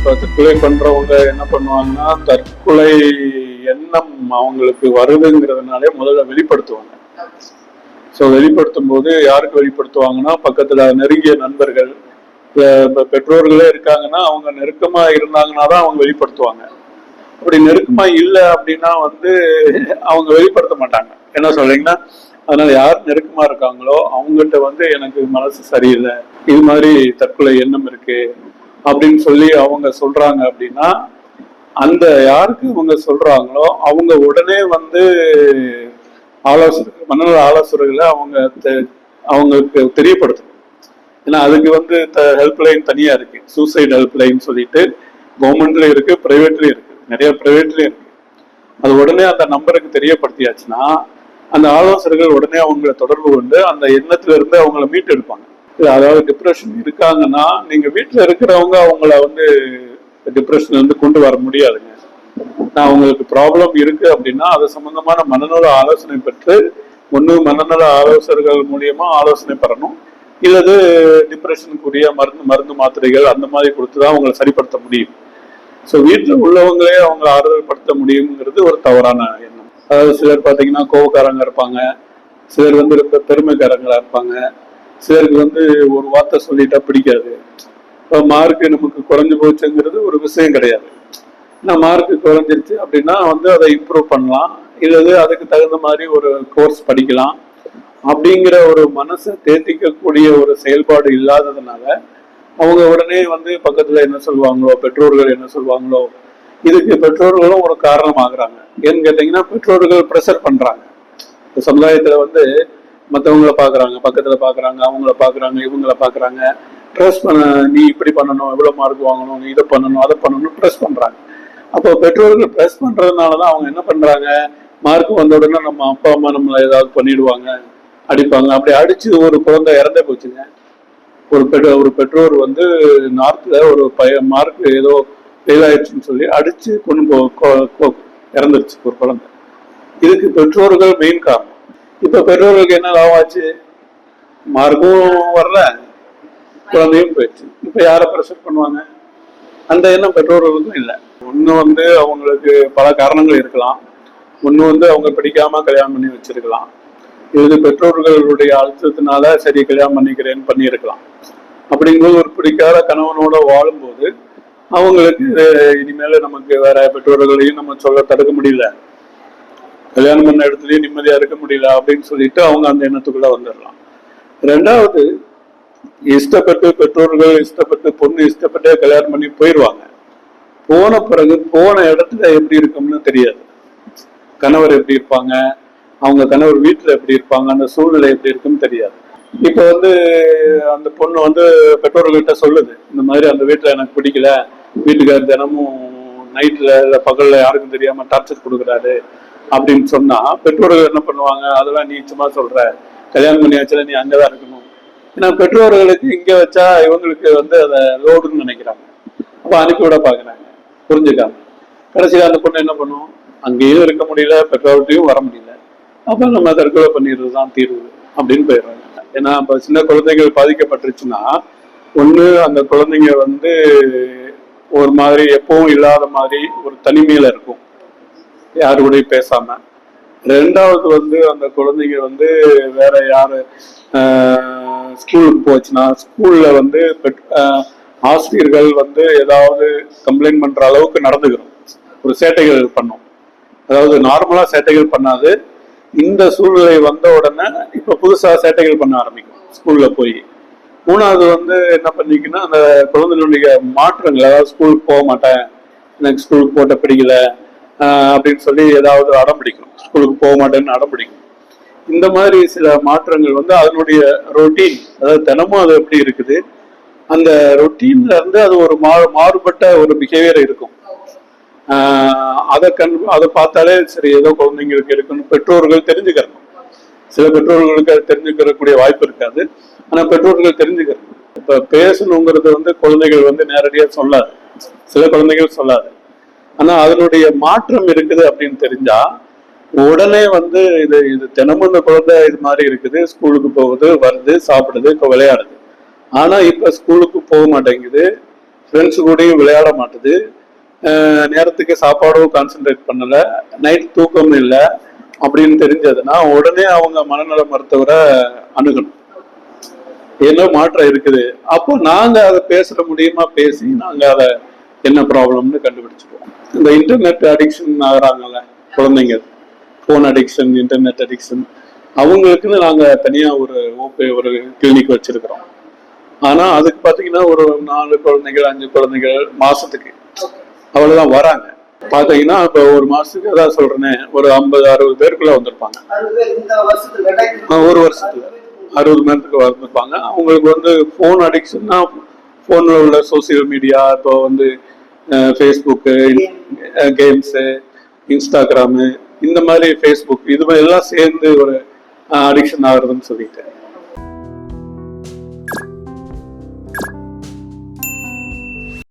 இப்போ தற்கொலை பண்றவங்க என்ன பண்ணுவாங்கன்னா தற்கொலை எண்ணம் அவங்களுக்கு வருதுங்கிறதுனாலே முதல்ல வெளிப்படுத்துவாங்க. ஸோ வெளிப்படுத்தும் போது யாருக்கு வெளிப்படுத்துவாங்கன்னா பக்கத்துல நெருங்கிய நண்பர்கள் இப்போ பெற்றோர்களே இருக்காங்கன்னா அவங்க நெருக்கமா இருந்தாங்கன்னா தான் அவங்க வெளிப்படுத்துவாங்க. அப்படி நெருக்கமா இல்லை அப்படின்னா வந்து அவங்க வெளிப்படுத்த மாட்டாங்க. என்ன சொல்றீங்கன்னா அதனால யார் நெருக்கமா இருக்காங்களோ அவங்ககிட்ட வந்து எனக்கு மனசு சரியில்லை. இது மாதிரி தற்கொலை எண்ணம் இருக்கு. அப்படின்னு சொல்லி அவங்க சொல்றாங்க அப்படின்னா அந்த யாருக்கு இவங்க சொல்றாங்களோ அவங்க உடனே வந்து ஆலோசனை மன்னர் ஆலோசனைகளை அவங்க தெ- அவங்களுக்கு தெரியப்படுத்தணும். ஏன்னா அதுக்கு வந்து ஹெல்ப்லைன் தனியா இருக்கு. சூசைட் ஹெல்ப்லைன் சொல்லிட்டு கவர்மெண்ட்லயும் இருக்கு பிரைவேட்லயும் இருக்கு. நிறைய பிரைவேட்லயும் இருக்கு. அது உடனே அந்த நம்பருக்கு தெரியப்படுத்தியாச்சுன்னா அந்த ஆலோசகர்கள் உடனே அவங்களை தொடர்பு கொண்டு அந்த எண்ணத்துல இருந்து அவங்கள மீட்டு எடுப்பாங்க அதாவது டிப்ரெஷன் இருக்காங்கன்னா நீங்க வீட்டில் இருக்கிறவங்க அவங்கள வந்து டிப்ரெஷன் வந்து கொண்டு வர முடியாதுங்க. நான் அவங்களுக்கு ப்ராப்ளம் இருக்கு அப்படின்னா அது சம்பந்தமான மனநல ஆலோசனை பெற்று ஒன்று மனநல ஆலோசகர்கள் மூலியமா ஆலோசனை பெறணும். இல்லது டிப்ரெஷனுக்குரிய மருந்து மருந்து மாத்திரைகள் அந்த மாதிரி கொடுத்து தான் அவங்களை சரிப்படுத்த முடியும். ஸோ வீட்டில் உள்ளவங்களே அவங்களை ஆறுதல் படுத்த முடியுங்கிறது ஒரு தவறான எண்ணம். அதாவது சிலர் பார்த்தீங்கன்னா கோவக்காரங்க இருப்பாங்க. சிலர் வந்து ரொம்ப பெருமைக்காரங்களா இருப்பாங்க. சிலருக்கு வந்து ஒரு வார்த்தை சொல்லிட்டா பிடிக்காது. இப்போ மார்க் நமக்கு குறைஞ்சு போச்சுங்கிறது ஒரு விஷயம் கிடையாது. நான் மார்க் குறைஞ்சிருச்சு அப்படின்னா வந்து அதை இம்ப்ரூவ் பண்ணலாம். இல்லது அதுக்கு தகுந்த மாதிரி ஒரு கோர்ஸ் படிக்கலாம். அப்படிங்கிற ஒரு மனசை தேத்திக்கக்கூடிய ஒரு செயல்பாடு இல்லாததுனால அவங்க உடனே வந்து பக்கத்தில் என்ன சொல்லுவாங்களோ பெற்றோர்கள் என்ன சொல்லுவாங்களோ இதுக்கு பெற்றோர்களும் ஒரு காரணம் ஆகுறாங்க ஏன்னு கேட்டிங்கன்னா பெற்றோர்கள் ப்ரெஷர் பண்ணுறாங்க இந்த சமுதாயத்தில் வந்து மற்றவங்கள பார்க்குறாங்க பக்கத்தில் பார்க்குறாங்க அவங்கள பார்க்குறாங்க இவங்கள பார்க்குறாங்க ப்ரெஸ் பண்ண நீ இப்படி பண்ணணும் இவ்வளோ மார்க் வாங்கணும் நீ இதை பண்ணணும் அதை பண்ணணும் ப்ரெஸ் பண்ணுறாங்க அப்போ பெற்றோர்கள் ப்ரெஸ் பண்ணுறதுனால தான் அவங்க என்ன பண்ணுறாங்க மார்க் வந்த உடனே நம்ம அப்பா அம்மா நம்மளை ஏதாவது பண்ணிடுவாங்க அடிப்பாங்க. அப்படி அடிச்சு ஒரு குழந்தை இறந்தே போச்சுங்க. ஒரு பெற்றோ ஒரு பெற்றோர் வந்து நார்த்தில் ஒரு பைய மார்க் ஏதோ ஃபெயில் சொல்லி அடிச்சு கொண்டு போ இறந்துருச்சு ஒரு குழந்தை. இதுக்கு பெற்றோர்கள் மெயின் காரணம். இப்ப பெற்றோர்களுக்கு என்ன லாபம் ஆச்சு? மார்க்கும் வரல குழந்தையும் போயிடுச்சு. இப்ப யாரை ப்ரெஷர் பண்ணுவாங்க? அந்த எண்ணம் பெற்றோர்களுக்கும் இல்லை. ஒன்று வந்து அவங்களுக்கு பல காரணங்கள் இருக்கலாம். ஒன்று வந்து அவங்க பிடிக்காம கல்யாணம் பண்ணி வச்சிருக்கலாம். இது பெற்றோர்களுடைய அழுத்தத்தினால சரி கல்யாணம் பண்ணிக்கிறேன்னு பண்ணியிருக்கலாம். அப்படிங்கும்போது ஒரு பிடிக்காத கணவனோட வாழும்போது அவங்களுக்கு அஹ், இனிமேல நமக்கு வேற பெற்றோர்களையும் நம்ம சொல்ல தடுக்க முடியல. கல்யாணம் பண்ண இடத்துலயே நிம்மதியா இருக்க முடியல அப்படின்னு சொல்லிட்டு அவங்க அந்த எண்ணத்துக்குள்ள வந்துடலாம். ரெண்டாவது இஷ்டப்பட்டு பெற்றோர்கள் இஷ்டப்பட்டு பொண்ணு இஷ்டப்பட்டு கல்யாணம் பண்ணி போயிடுவாங்க போன பிறகு போன இடத்துல எப்படி இருக்கும்னு தெரியாது. கணவர் எப்படி இருப்பாங்க? அவங்க கணவர் வீட்டுல எப்படி இருப்பாங்க? அந்த சூழ்நிலை எப்படி இருக்குன்னு தெரியாது. இப்ப வந்து அந்த பொண்ணு வந்து பெற்றோர்கள்கிட்ட சொல்லுது இந்த மாதிரி அந்த வீட்டுல எனக்கு பிடிக்கல. வீட்டுக்கார் தினமும் நைட்டில் இல்லை பகலில் யாருக்கும் தெரியாமல் டார்ச்சர் கொடுக்குறாரு அப்படின்னு சொன்னா பெற்றோர்கள் என்ன பண்ணுவாங்க? அதெல்லாம் நீ சும்மா சொல்ற. கல்யாணம் பண்ணியாச்சுல நீ அங்கதான் இருக்கணும். ஏன்னா பெற்றோர்களுக்கு இங்கே வச்சா இவங்களுக்கு வந்து அதை லோடுன்னு நினைக்கிறாங்க. அப்போ அனுப்பிவிட விட பாக்குறாங்க புரிஞ்சுக்காம கடைசியில் அந்த பொண்ணு என்ன பண்ணும்? அங்கேயும் இருக்க முடியல பெற்றோர்கிட்டையும் வர முடியல. அப்போ நம்ம தற்கொலை பண்ணிடுறது தான் தீர்வு அப்படின்னு போயிடுறாங்க. ஏன்னா இப்போ சின்ன குழந்தைகள் பாதிக்கப்பட்டுருச்சுன்னா ஒண்ணு அந்த குழந்தைங்க வந்து ஒரு மாதிரி எப்பவும் இல்லாத மாதிரி ஒரு தனிமையில இருக்கும். யாரு கூடயும் பேசாம. ரெண்டாவது வந்து அந்த குழந்தைங்க வந்து வேற யாரு ஸ்கூலுக்கு போச்சுன்னா ஸ்கூல்ல வந்து பெட்- ஆசிரியர்கள் வந்து ஏதாவது கம்ப்ளைண்ட் பண்ற அளவுக்கு நடந்துக்கிறோம் ஒரு சேட்டைகள் பண்ணும். அதாவது நார்மலா சேட்டைகள் பண்ணாது. இந்த சூழ்நிலை வந்த உடனே இப்ப புதுசா சேட்டைகள் பண்ண ஆரம்பிக்கும். ஸ்கூல்ல போய். மூணாவது வந்து என்ன பண்ணிக்குன்னா அந்த குழந்தைகளுடைய மாற்றங்கள் அதாவது ஸ்கூலுக்கு போக மாட்டேன் எனக்கு ஸ்கூலுக்கு போட்ட பிடிக்கல அப்படின்னு சொல்லி ஏதாவது அடம் பிடிக்கும் ஸ்கூலுக்கு போக மாட்டேன்னு அடம் பிடிக்கும் இந்த மாதிரி சில மாற்றங்கள் வந்து அதனுடைய ரொட்டீன் அதாவது தினமும் அது எப்படி இருக்குது அந்த ரொட்டீன்ல இருந்து அது ஒரு மா மாறுபட்ட ஒரு பிஹேவியர் இருக்கும். அதை கண் அதை பார்த்தாலே சரி ஏதோ குழந்தைங்களுக்கு இருக்குன்னு பெற்றோர்கள் தெரிஞ்சுக்கிறணும் சில பெற்றோர்களுக்கு அது தெரிஞ்சுக்கிறக்கூடிய வாய்ப்பு இருக்காது. ஆனா பெற்றோர்கள் தெரிஞ்சுக்கிறணும் இப்ப பேசணுங்கிறது வந்து குழந்தைகள் வந்து நேரடியா சொல்லாது. சில குழந்தைகள் சொல்லாது. ஆனா அதனுடைய மாற்றம் இருக்குது அப்படின்னு தெரிஞ்சா உடனே வந்து இது இது தினமும் இந்த குழந்தை இது மாதிரி இருக்குது. ஸ்கூலுக்கு போகுது வருது சாப்பிடுது இப்போ விளையாடுது. ஆனா இப்ப ஸ்கூலுக்கு போக மாட்டேங்குது. ஃப்ரெண்ட்ஸ் கூடயும் விளையாட மாட்டுது. நேரத்துக்கு சாப்பாடும் கான்சென்ட்ரேட் பண்ணல. நைட் தூக்கம் இல்லை. அப்படின்னு தெரிஞ்சதுன்னா உடனே அவங்க மனநல மருத்துவரை அணுகணும். ஏதோ மாற்றம் இருக்குது. அப்போ நாங்க அதை பேசுற முடியுமா பேசி நாங்க அதை என்ன ப்ராப்ளம்னு கண்டுபிடிச்சிருவோம் இந்த இன்டர்நெட் அடிக்ஷன் ஆகுறாங்கல்ல குழந்தைங்க. ஃபோன் அடிக்ஷன் இன்டர்நெட் அடிக்ஷன் அவங்களுக்குன்னு நாங்க தனியா ஒரு ஓபி ஒரு கிளினிக் வச்சிருக்கிறோம். ஆனா அதுக்கு பாத்தீங்கன்னா ஒரு நாலு குழந்தைகள் அஞ்சு குழந்தைகள் மாசத்துக்கு. அவ்வளவுதான் வராங்க. பாத்தீங்கன்னா இப்ப ஒரு மாசத்துக்கு அதான் சொல்றேனே ஒரு ஐம்பது அறுபது பேருக்குள்ள வந்திருப்பாங்க. ஒரு வருஷத்துல. அறுபது மணிக்கு வந்திருப்பாங்க. அவங்களுக்கு வந்து ஃபோன் அடிக்ஷன்னா ஃபோனில் உள்ள சோசியல் மீடியா இப்போ வந்து ஃபேஸ்புக்கு கேம்ஸு இன்ஸ்டாகிராமு இந்த மாதிரி ஃபேஸ்புக் இது மாதிரி எல்லாம் சேர்ந்து ஒரு அடிக்ஷன் ஆகுறதுன்னு சொல்லிட்டு.